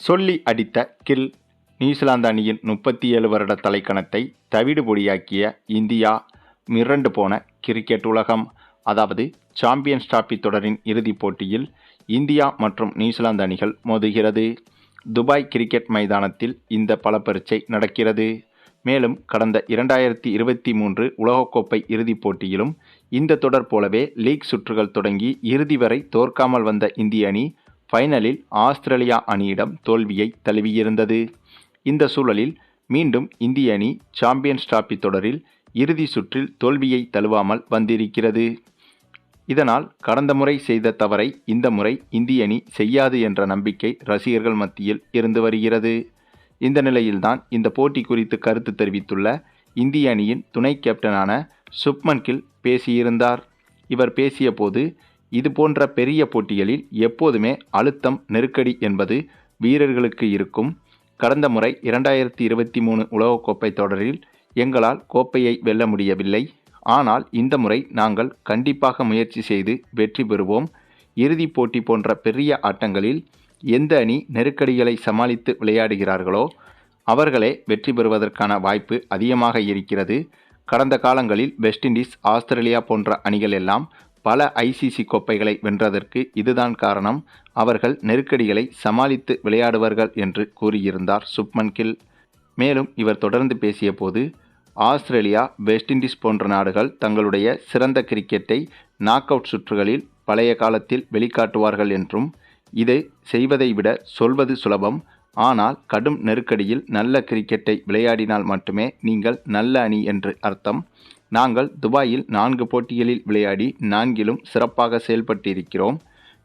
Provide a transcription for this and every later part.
சொல்லி அடித்த kill New Zealand அணியின் முப்பத்தி ஏழு வருட தலைக்கணத்தை தவிடுபொடியாக்கிய இந்தியா மிரண்டு போன கிரிக்கெட் உலகம். அதாவது சாம்பியன்ஸ் டிராபி தொடரின் இறுதிப் போட்டியில் இந்தியா மற்றும் நியூசிலாந்து அணிகள் மோதுகிறது. துபாய் கிரிக்கெட் மைதானத்தில் இந்த பலப்பரீட்சை நடக்கிறது. மேலும் கடந்த இரண்டாயிரத்தி இருபத்தி மூன்று உலகக்கோப்பை இறுதிப் போட்டியிலும் இந்த தொடர் போலவே லீக் சுற்றுகள் தொடங்கி இறுதி வரை தோற்காமல் வந்த இந்திய அணி ஃபைனலில் ஆஸ்திரேலியா அணியிடம் தோல்வியை தழுவியிருந்தது. இந்த சூழலில் மீண்டும் இந்திய அணி சாம்பியன்ஸ் டிராபி தொடரில் இறுதி சுற்றில் தோல்வியை தழுவாமல் வந்திருக்கிறது. இதனால் கடந்த முறை செய்த தவறை இந்த முறை இந்திய அணி செய்யாது என்ற நம்பிக்கை ரசிகர்கள் மத்தியில் இருந்து வருகிறது. இந்த நிலையில்தான் இந்த போட்டி குறித்து கருத்து தெரிவித்துள்ள இந்திய அணியின் துணை கேப்டனான சுப்மன் கில் பேசியிருந்தார். இவர் பேசிய போது இது போன்ற பெரிய போட்டிகளில் எப்போதுமே அழுத்தம் நெருக்கடி என்பது வீரர்களுக்கு இருக்கும். கடந்த முறை இரண்டாயிரத்தி இருபத்தி மூணு உலகக்கோப்பை தொடரில் எங்களால் கோப்பையை வெல்ல முடியவில்லை. ஆனால் இந்த முறை நாங்கள் கண்டிப்பாக முயற்சி செய்து வெற்றி பெறுவோம். இறுதிப் போட்டி போன்ற பெரிய ஆட்டங்களில் எந்த அணி நெருக்கடிகளை சமாளித்து விளையாடுகிறார்களோ அவர்களே வெற்றி பெறுவதற்கான வாய்ப்பு அதிகமாக இருக்கிறது. கடந்த காலங்களில் வெஸ்ட் இண்டீஸ் ஆஸ்திரேலியா போன்ற அணிகள் எல்லாம் பல ஐசிசி கோப்பைகளை வென்றதற்கு இதுதான் காரணம். அவர்கள் நெருக்கடிகளை சமாளித்து விளையாடுவார்கள் என்று கூறியிருந்தார் சுப்மன் கில். மேலும் இவர் தொடர்ந்து பேசிய போது ஆஸ்திரேலியா வெஸ்ட் இண்டீஸ் போன்ற நாடுகள் தங்களுடைய சிறந்த கிரிக்கெட்டை நாக் அவுட் சுற்றுகளில் பழைய காலத்தில் வெளிக்காட்டுவார்கள் என்றும் இதை செய்வதை விட சொல்வது சுலபம். ஆனால் கடும் நெருக்கடியில் நல்ல கிரிக்கெட்டை விளையாடினால் மட்டுமே நீங்கள் நல்ல அணி என்று அர்த்தம். நாங்கள் துபாயில் நான்கு போட்டிகளில் விளையாடி நான்கிலும் சிறப்பாக செயல்பட்டிருக்கிறோம்.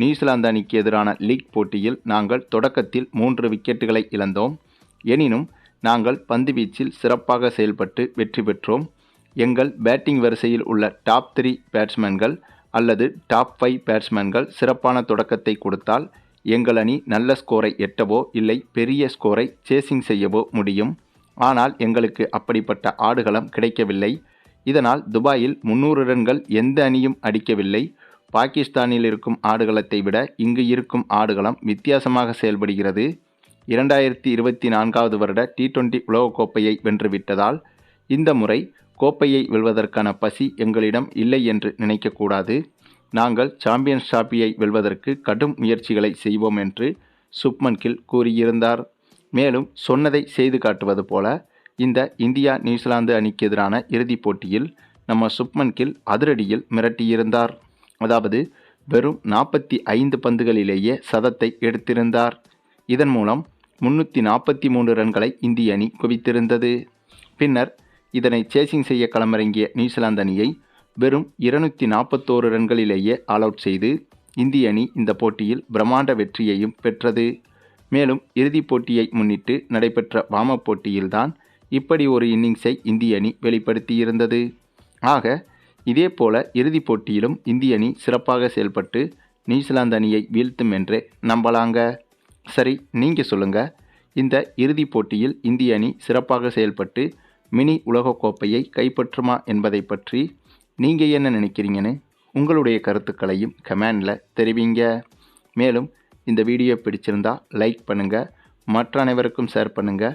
நியூசிலாந்து அணிக்கு எதிரான லீக் போட்டியில் நாங்கள் தொடக்கத்தில் மூன்று விக்கெட்டுகளை இழந்தோம். எனினும் நாங்கள் பந்து வீச்சில் சிறப்பாக செயல்பட்டு வெற்றி பெற்றோம். எங்கள் பேட்டிங் வரிசையில் உள்ள டாப் த்ரீ பேட்ஸ்மேன்கள் அல்லது டாப் ஃபைவ் பேட்ஸ்மேன்கள் சிறப்பான தொடக்கத்தை கொடுத்தால் எங்கள் அணி நல்ல ஸ்கோரை எட்டவோ இல்லை பெரிய ஸ்கோரை சேசிங் செய்யவோ முடியும். ஆனால் எங்களுக்கு அப்படிப்பட்ட ஆடுகளம் கிடைக்கவில்லை. இதனால் துபாயில் முன்னூறு ரன்கள் எந்த அணியும் அடிக்கவில்லை. பாகிஸ்தானில் இருக்கும் ஆடுகளத்தை விட இங்கு இருக்கும் ஆடுகளம் வித்தியாசமாக செயல்படுகிறது. இரண்டாயிரத்தி இருபத்தி நான்காவது வருட டி டுவெண்டி உலகக்கோப்பையை வென்றுவிட்டதால் இந்த முறை கோப்பையை வெல்வதற்கான பசி எங்களிடம் இல்லை என்று நினைக்கக்கூடாது. நாங்கள் சாம்பியன்ஸ் டிராபியை வெல்வதற்கு கடும் முயற்சிகளை செய்வோம் என்று சுப்மன் கில் கூறியிருந்தார். மேலும் சொன்னதை செய்து காட்டுவது போல இந்த இந்தியா நியூசிலாந்து அணிக்கு எதிரான இறுதிப் போட்டியில் நம்ம சுப்மன் கில் அதிரடியில் மிரட்டியிருந்தார். அதாவது வெறும் நாற்பத்தி ஐந்து பந்துகளிலேயே சதத்தை எடுத்திருந்தார். இதன் மூலம் முன்னூற்றி நாற்பத்தி மூன்று ரன்களை இந்திய அணி குவித்திருந்தது. பின்னர் இதனை சேசிங் செய்ய களமிறங்கிய நியூசிலாந்து அணியை வெறும் இருநூற்றி நாற்பத்தோரு ரன்களிலேயே ஆல் அவுட் செய்து இந்திய அணி இந்த போட்டியில் பிரம்மாண்ட வெற்றியையும் பெற்றது. மேலும் இறுதிப் போட்டியை முன்னிட்டு நடைபெற்ற வாம போட்டியில்தான் இப்படி ஒரு இன்னிங்ஸை இந்திய அணி வெளிப்படுத்தியிருந்தது. ஆக இதேபோல இறுதிப் போட்டியிலும் இந்திய அணி சிறப்பாக செயல்பட்டு நியூசிலாந்து அணியை வீழ்த்தும் என்றே நம்பலாங்க. சரி நீங்கள் சொல்லுங்கள் இந்த இறுதிப் போட்டியில் இந்திய அணி சிறப்பாக செயல்பட்டு மினி உலகக்கோப்பையை கைப்பற்றுமா என்பதை பற்றி நீங்கள் என்ன நினைக்கிறீங்கன்னு உங்களுடைய கருத்துக்களையும் கமெண்டில் தெரிவிங்க. மேலும் இந்த வீடியோ பிடிச்சிருந்தா லைக் பண்ணுங்கள் மற்ற அனைவருக்கும் ஷேர் பண்ணுங்கள்